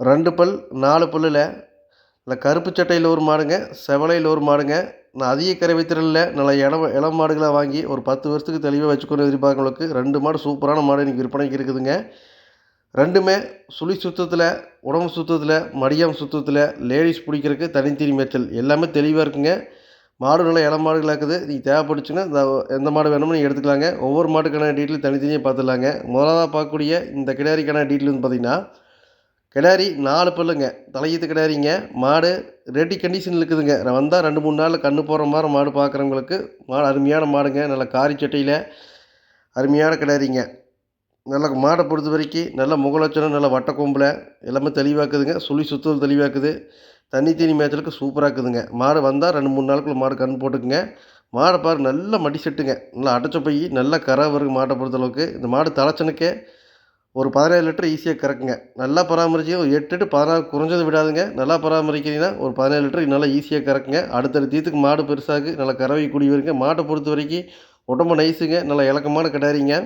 ரெண்டு பல் நாலு பல்லில். நல்ல கருப்பு சட்டையில் ஒரு மாடுங்க செவலையில் ஒரு மாடுங்க. நான் அதிக கறவை திறனில் நல்லா இளம் இளம் மாடுகளாக வாங்கி ஒரு பத்து வருஷத்துக்கு தெளிவாக வச்சுக்கணும் எதிர்பார்க்கறவங்களுக்கு ரெண்டு மாடு சூப்பரான மாடு இன்றைக்கி விற்பனைக்கு இருக்குதுங்க. ரெண்டுமே சுழி சுத்தத்தில் உடம்பு சுத்தத்தில் மடியம் சுத்தத்தில் லேடிஸ் பிடிக்கிறதுக்கு தனித்தனி மேய்ச்சல். எல்லாமே தெளிவாக இருக்குங்க. மாடு நல்லா இளம் மாடுகளாக இருக்குது. நீங்கள் தேவைப்படுச்சுன்னா இந்த எந்த மாடு வேணுமோ நீங்கள் எடுத்துக்கலாங்க. ஒவ்வொரு மாட்டுக்கான டீட்டெயில் தனித்தனியாக பார்த்துடலாங்க. முதலாக பார்க்கக்கூடிய இந்த கிடாரிக்கான டீட்டெயில் வந்து பார்த்திங்கன்னா கிடாரி நாலு பல்லுங்க. தலையீத்து கிடாரிங்க. மாடு ரெடி கண்டிஷனில் இருக்குதுங்க. வந்தால் ரெண்டு மூணு நாளில் கன்று போடுற மாதிரி மாடு பார்க்குறவங்களுக்கு மாடு அருமையான மாடுங்க. நல்ல காரி சட்டையில் அருமையான கிடாரிங்க. நல்ல மாடை பொறுத்த வரைக்கும் நல்ல முகலட்சணம் நல்ல வட்டக்கொம்பில் எல்லாமே தெளிவாக்குதுங்க. சுழி சுத்தல் தெளிவாக்குது. தண்ணி தீனி மேய்ச்சலுக்கு சூப்பராக இருக்குதுங்க. மாடு வந்தால் ரெண்டு மூணு நாளுக்குள்ளே மாடு கன்று போட்டுக்குங்க. மாடை பாரு நல்ல மடி செட்டுங்க. நல்லா அடைச்ச போய் நல்ல கரை வருங்க மாட்டை பொறுத்தளவுக்கு. இந்த மாடு தலைச்சனுக்கே ஒரு பதினேழு லிட்டர் ஈஸியாக கறக்குங்க. நல்லா பராமரிச்சு ஒரு எட்டு டு பதினாறு குறைஞ்சது விடாதுங்க. நல்லா பராமரிக்கிறீங்கன்னா ஒரு பதினேழு லிட்டர் நல்லா ஈஸியாக கறக்குங்க. அடுத்தடுத்த தீத்துக்கு மாடு பெருசாகு நல்லா கறவை கூடி வருங்க. மாட்டை பொறுத்த வரைக்கும் உடம்பு நைஸுங்க நல்லா இலக்கமான கிடாரிங்க.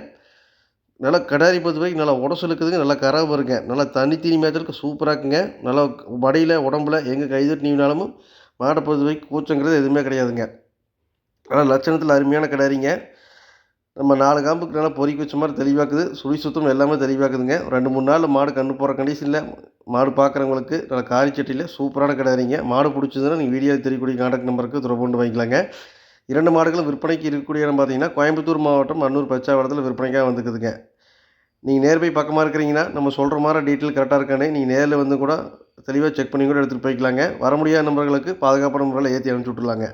நல்லா கடாரி பொறுத்த வரைக்கும் நல்லா உடசலுக்குதுங்க நல்லா கறவை வருங்க. நல்லா தனி தீனி மேய்ச்சலுக்கு சூப்பராக இருக்குங்க நல்லா மடியில் உடம்புல எங்கே கை தட்டி நீவினாலும் பொறுத்த வரைக்கும் கூச்சங்கிறது எதுவுமே கிடையாதுங்க. ஆனால் லட்சணத்தில் அருமையான கிடாரிங்க. நம்ம நாலு காம்புக்கு நல்லா பொறிக்க வச்ச மாதிரி தெளிவாக்குது. சுழி சுத்தம் எல்லாமே தெளிவாக்குதுங்க. ரெண்டு மூணு நாள் மாடு கன்று போகிற கண்டிஷனில் மாடு பார்க்குறவங்களுக்கு நல்லா காரிச்சட்டியில் சூப்பரான கிடையாதுங்க மாடு பிடிச்சதுன்னா நீங்கள் வீடியோ தெரியக்கூடிய கான்டாக்ட் நம்பருக்கு தொடர்பு கொண்டு வாங்கிக்கலாங்க. இரண்டு மாடுகளும் விற்பனைக்கு இருக்கக்கூடிய இடம் பார்த்தீங்கன்னா கோயம்புத்தூர் மாவட்டம் அன்னூர் பச்சாவரத்தில் விற்பனைக்காக வந்துக்குதுங்க நீங்கள் நேர் போய் பக்கமாக இருக்கிறீங்கன்னா நம்ம சொல்கிற மாதிரி டீட்டெயில் கரெக்டாக இருக்கானே நீங்கள் நேரில் வந்து கூட தெளிவாக செக் பண்ணி கூட எடுத்துகிட்டு போய்க்கலாங்க. வர முடியாத நம்பர்களுக்கு பாதுகாப்பான முறையில் ஏற்றி அனுப்பிச்சி விட்ருலாங்க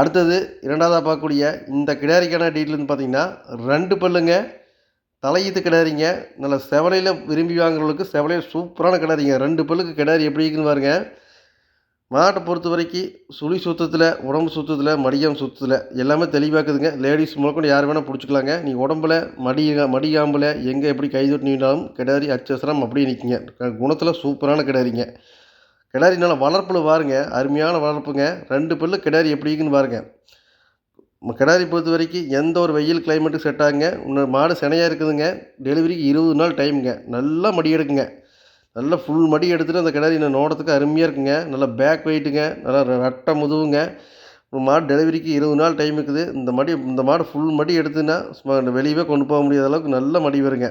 அடுத்தது இரண்டாவதாக பார்க்கக்கூடிய இந்த கிடாரிக்கான டீட்டெயில்னு பார்த்தீங்கன்னா ரெண்டு பல்லுங்க தலையீத்து கிடாரிங்க நல்ல செவலையில் விரும்பி வாங்குறவங்களுக்கு செவலையில் சூப்பரான கிடாரிங்க. ரெண்டு பல்லுக்கு கிடாரி எப்படி இருக்குன்னு பாருங்க. மாட்டை பொறுத்த வரைக்கும் சுழி சுத்தத்தில் உடம்பு சுத்தத்தில் மடியம் சுத்தத்தில் எல்லாமே தெளிவாக்குதுங்க லேடிஸ் முதற்கொண்டு யார் வேணால் பிடிச்சிக்கலாங்க. நீங்கள் உடம்புல மடி மடியாம்பில் எங்கே எப்படி கை தொட்டினாலும் கிடாரி அச்சசரம் அப்படியே நிற்குங்க குணத்தில் சூப்பரான கிடாரிங்க. கிடாரி நல்லா வளர்ப்பில் பாருங்க. அருமையான வளர்ப்புங்க. ரெண்டு பல்லு கிடாரி எப்படி இருக்குன்னு பாருங்க. கிடாரி பொறுத்த வரைக்கும் எந்த ஒரு வெயில் கிளைமேட்டுக்கு செட் ஆகுங்க. இன்னொரு மாடு சினையாக இருக்குதுங்க. டெலிவரிக்கு இருபது நாள் டைமுங்க. நல்லா மடி எடுக்குங்க. நல்லா ஃபுல் மடி எடுத்துகிட்டு அந்த கிடாரி நான் நோடத்துக்கு அருமையாக இருக்குங்க. நல்லா பேக் வெயிட்டுங்க நல்லா ரட்டை முதுவுங்க ஒரு மாடு டெலிவரிக்கு இருபது நாள் டைம் இருக்குது. இந்த மடி இந்த மாடு ஃபுல் மடி எடுத்துன்னா வெளியவே கொண்டு போக முடியாத அளவுக்கு நல்ல மடி வருங்க.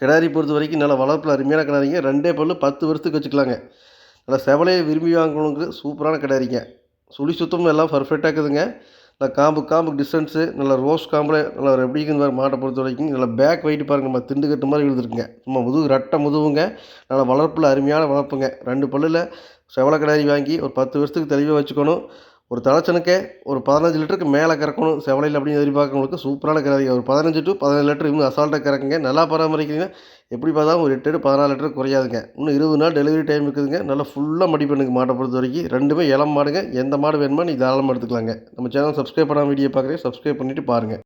கிடாரி பொறுத்த வரைக்கும் நல்லா வளர்ப்பில் அருமையான கிடாரிங்க. ரெண்டே பல்லு பத்து வருஷத்துக்கு வச்சுக்கலாங்க. நல்லா செவலையை விரும்பி வாங்குறவங்களுக்கு சூப்பரான கிடாரிங்க. சுழி சுத்தமும் எல்லாம் பர்ஃபெக்டாக இருக்குதுங்க. நல்லா காம்பு காம்பு டிஸ்டன்ஸு நல்லா ரோஸ் காம்பில் நல்லா எப்படி இருக்குது மாட்டை பொறுத்த வரைக்கும் நல்லா பேக் வெயிட் பாருங்கள் நம்ம திண்டு கட்டு மாதிரி எழுதுருக்குங்க சும்மா முதுகு ரெட்டை முதுகுங்க. நல்லா வளர்ப்பில் அருமையான வளர்ப்புங்க. ரெண்டு பல்லில் செவலை கிடாரி வாங்கி ஒரு பத்து வருஷத்துக்கு தெளிவாக வச்சுக்கணும். ஒரு தலைச்சனுக்கே ஒரு பதினஞ்சு லிட்டருக்கு மேலே கறக்கணும் செவலையில் அப்படின்னு எதிர்பார்க்கறவங்களுக்கு சூப்பரான கிடாரி ஒரு பதினஞ்சு டு பதினஞ்சு லிட்டர் இன்னும் அசால்ட்டாக கறக்குங்க. நல்லா பராமரிக்கிறீங்கன்னா எப்படி பார்த்தாலும் ஒரு எட்டு பதினாலு லிட்டர் குறையாதுங்க. இன்னும் இருபது நாள் டெலிவரி டைம் இருக்குதுங்க. நல்லா ஃபுல்லாக மடி பண்ணுங்க மாட்டை பொறுத்த வரைக்கும். ரெண்டுமே இளம் மாடுங்க. எந்த மாடு வேணுமோ நீங்கள் தாராளமாக எடுத்துக்கலாங்க. நம்ம சேனல் சப்ஸ்கிரைப் பண்ணாமல் வீடியோ பார்க்குறீங்க சப்ஸ்கிரைப் பண்ணிவிட்டு பாருங்கள்